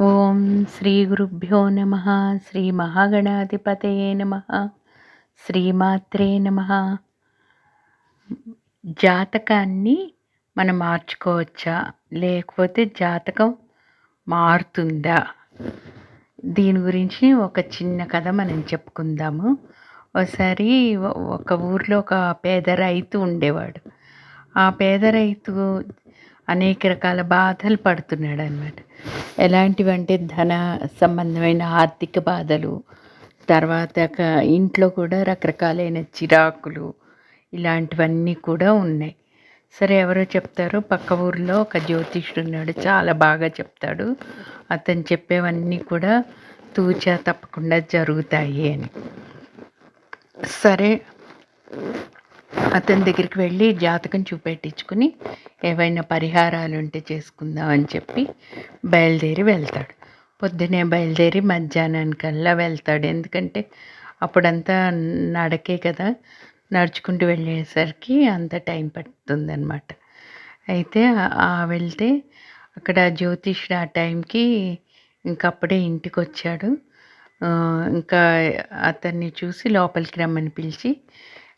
ఓం శ్రీ గురుభ్యో నమ శ్రీ మహాగణాధిపతయే నమ శ్రీమాత్రే నమ. జాతకాన్ని మనం మార్చుకోవచ్చా? లేకపోతే జాతకం మారుతుందా? దీని గురించి ఒక చిన్న కథ మనం చెప్పుకుందాము. ఒకసారి ఒక ఊర్లో ఒక పేద రైతు ఉండేవాడు. ఆ పేద రైతు అనేక రకాల బాధలు పడుతున్నాడు అనమాట ఎలాంటివంటే ధన సంబంధమైన ఆర్థిక బాధలు తర్వాత ఇంట్లో కూడా రకరకాలైన చిరాకులు ఇలాంటివన్నీ కూడా ఉన్నాయి. సరే ఎవరో చెప్తారు పక్క ఊరిలో ఒక జ్యోతిష్యుడు ఉన్నాడు చాలా బాగా చెప్తాడు. అతను చెప్పేవన్నీ కూడా తూచా తప్పకుండా జరుగుతాయి అని. సరే అతని దగ్గరికి వెళ్ళి జాతకం చూపెట్టించుకుని ఏవైనా పరిహారాలు ఉంటే చేసుకుందాం అని చెప్పి బయలుదేరి వెళ్తాడు. పొద్దునే బయలుదేరి మధ్యాహ్నానికల్లా వెళ్తాడు. ఎందుకంటే అప్పుడంతా నడకే కదా నడుచుకుంటూ వెళ్ళేసరికి అంత టైం పడుతుందన్నమాట. అయితే అయితే వెళ్తే అక్కడ జ్యోతిష్డు ఆ టైంకి ఇంకప్పుడే ఇంటికి వచ్చాడు ఇంకా అతన్ని చూసి లోపలికి రమ్మని పిలిచి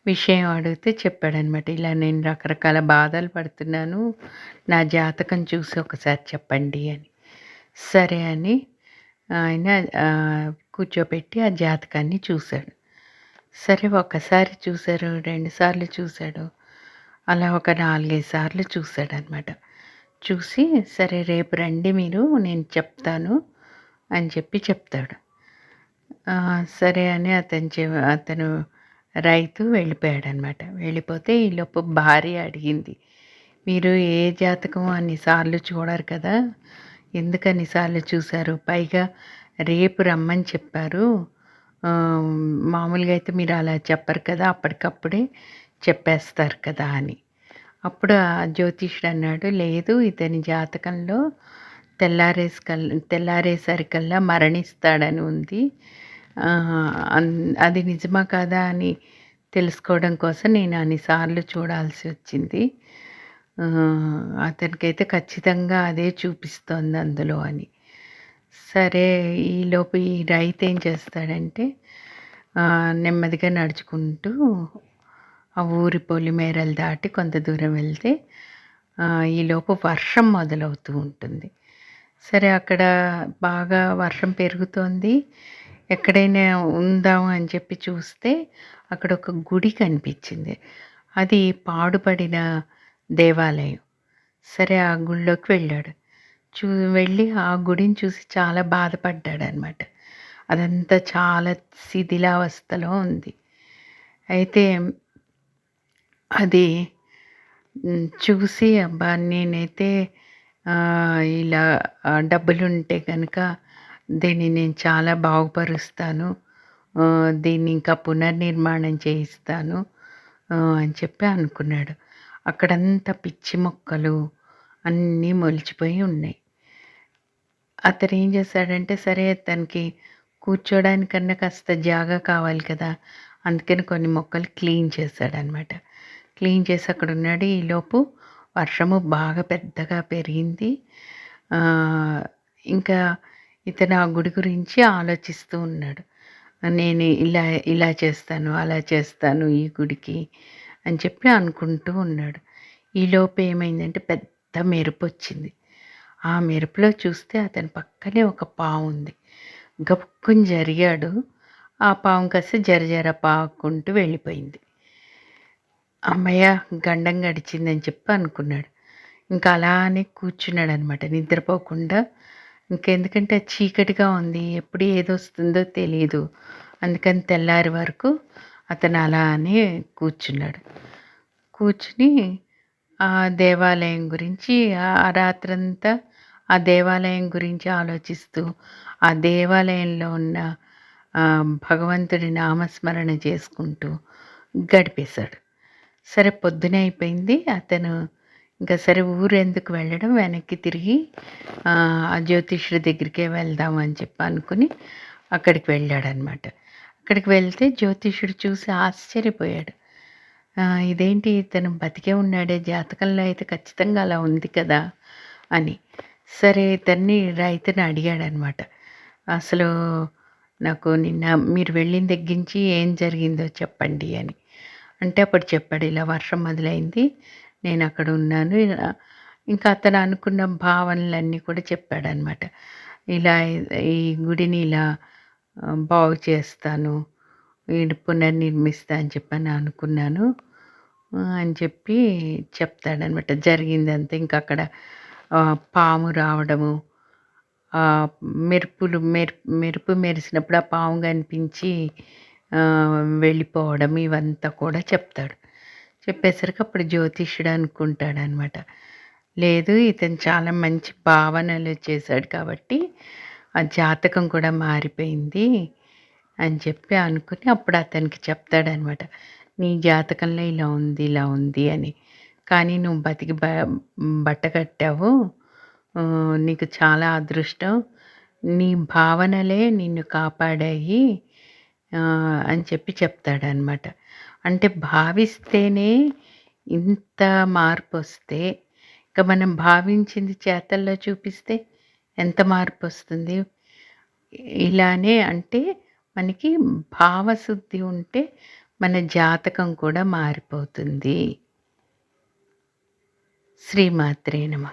విషయం అడిగితే చెప్పాడనమాట. ఇలా నేను రకరకాల బాధలు పడుతున్నాను. నా జాతకం చూసి ఒకసారి చెప్పండి అని. సరే అని ఆయన కూర్చోబెట్టి ఆ జాతకాన్ని చూశాడు. సరే ఒకసారి చూశారు రెండుసార్లు చూశాడు. అలా ఒక నాలుగైదు సార్లు చూశాడు అనమాట చూసి సరే రేపు రండి మీరు నేను చెప్తాను అని చెప్పి చెప్తాడు. సరే అని అతను అతను రైతు వెళ్ళిపోయాడనమాట. వెళ్ళిపోతే ఈలోపు భార్య అడిగింది మీరు ఏ జాతకం అన్నిసార్లు చూడరు కదా? ఎందుకు అన్నిసార్లు చూశారు? పైగా రేపు రమ్మని చెప్పారు. మామూలుగా అయితే మీరు అలా చెప్పరు కదా అప్పటికప్పుడే చెప్పేస్తారు కదా అని. అప్పుడు ఆ జ్యోతిష్యుడు అన్నాడు లేదు ఇతని జాతకంలో తెల్లారేసకల్ తెల్లారేసరికల్లా మరణిస్తాడని ఉంది. అది నిజమా కాదా అని తెలుసుకోవడం కోసం నేను అన్నిసార్లు చూడాల్సి వచ్చింది. అతనికైతే ఖచ్చితంగా అదే చూపిస్తోంది అందులో అని. సరే ఈలోపు ఈ రైతు ఏం చేస్తాడంటే నెమ్మదిగా నడుచుకుంటూ ఆ ఊరి పొలిమేరలు దాటి కొంత దూరం వెళ్తే ఈలోపు వర్షం మొదలవుతూ ఉంటుంది. సరే అక్కడ బాగా వర్షం పెరుగుతోంది. ఎక్కడైనా ఉందాం అని చెప్పి చూస్తే అక్కడ ఒక గుడి కనిపించింది. అది పాడుపడిన దేవాలయం. సరే ఆ గుళ్ళోకి వెళ్ళాడు. చూ వెళ్ళి ఆ గుడిని చూసి చాలా బాధపడ్డాడు అనమాట అదంతా చాలా శిథిలావస్థలో ఉంది. అయితే అది చూసి అబ్బా నేనైతే ఇలా డబ్బులుంటే కనుక దీన్ని నేను చాలా బాగుపరుస్తాను. దీన్ని ఇంకా పునర్నిర్మాణం చేయిస్తాను అని చెప్పి అనుకున్నాడు. అక్కడంతా పిచ్చి మొక్కలు అన్నీ మొలిచిపోయి ఉన్నాయి. అతను ఏం చేశాడంటే సరే తనకి కూర్చోడానికన్నా కాస్త జాగా కావాలి కదా అందుకని కొన్ని మొక్కలు క్లీన్ చేశాడనమాట. క్లీన్ చేసి అక్కడ ఉన్నాడు ఈలోపు వర్షము బాగా పెద్దగా పెరిగింది. ఇంకా ఇతను ఆ గుడి గురించి ఆలోచిస్తూ ఉన్నాడు. నేను ఇలా ఇలా చేస్తాను అలా చేస్తాను ఈ గుడికి అని చెప్పి అనుకుంటూ ఉన్నాడు. ఈలోపు ఏమైందంటే పెద్ద మెరుపు వచ్చింది. ఆ మెరుపులో చూస్తే అతని పక్కనే ఒక పావు ఉంది. గప్పుని జరిగాడు. ఆ పాము కాస్త జరజర పాకుంటూ వెళ్ళిపోయింది. అమ్మయ్య గండం గడిచిందని చెప్పి అనుకున్నాడు. ఇంకా అలానే కూర్చున్నాడు అనమాట నిద్రపోకుండా ఇంకెందుకంటే చీకటిగా ఉంది ఎప్పుడు ఏదొస్తుందో తెలియదు అందుకని తెల్లారి వరకు అతను అలానే కూర్చున్నాడు. కూర్చుని ఆ దేవాలయం గురించి ఆ రాత్రంతా ఆ దేవాలయం గురించి ఆలోచిస్తూ ఆ దేవాలయంలో ఉన్న భగవంతుడి నామస్మరణ చేసుకుంటూ గడిపేశాడు. సరే పొద్దునే అయిపోయింది. అతను ఇంకా సరే ఊరెందుకు వెళ్ళడం? వెనక్కి తిరిగి ఆ జ్యోతిష్యుడి దగ్గరికే వెళ్దాం అని చెప్పి అనుకుని అక్కడికి వెళ్ళాడనమాట. అక్కడికి వెళ్తే జ్యోతిష్యుడు చూసి ఆశ్చర్యపోయాడు. ఇదేంటి ఇతను బతికే ఉన్నాడే? జాతకంలో అయితే ఖచ్చితంగా అలా ఉంది కదా అని. సరే ఇతన్ని రైతుని అడిగాడనమాట. అసలు నాకు నిన్న మీరు వెళ్ళిన దగ్గర నుంచి ఏం జరిగిందో చెప్పండి అని. అంటే అప్పుడు చెప్పాడు ఇలా వర్షం మొదలైంది నేను అక్కడ ఉన్నాను ఇంకా అతను అనుకున్న భావనలన్నీ కూడా చెప్పాడనమాట ఇలా ఈ గుడిని ఇలా బాగు చేస్తాను. పునర్నిర్మిస్తా అని చెప్పని అనుకున్నాను. అని చెప్పి చెప్తాడనమాట జరిగిందంతా ఇంకా అక్కడ పాము రావడము మెరుపులు మెరుపు మెరుపు మెరిసినప్పుడు ఆ పాము కనిపించి వెళ్ళిపోవడం ఇవంతా కూడా చెప్తాడు. చెప్పేసరికి అప్పుడు జ్యోతిష్యుడు అనుకుంటాడనమాట. లేదు ఇతను చాలా మంచి భావనలు చేశాడు కాబట్టి ఆ జాతకం కూడా మారిపోయింది అని చెప్పి అనుకుని అప్పుడు అతనికి చెప్తాడనమాట. నీ జాతకంలో ఇలా ఉంది ఇలా ఉంది అని. కానీ నువ్వు బతికి బ బట్ట కట్టావు. నీకు చాలా అదృష్టం. నీ భావనలే నిన్ను కాపాడాయి. అని చెప్పి చెప్తాడనమాట అంటే భావిస్తేనే ఇంత మార్పు వస్తే ఇక మనం భావించింది చేతల్లో చూపిస్తే ఎంత మార్పు వస్తుంది ఇలానే అంటే మనకి భావశుద్ధి ఉంటే మన జాతకం కూడా మారిపోతుంది. శ్రీమాత్రే నమ.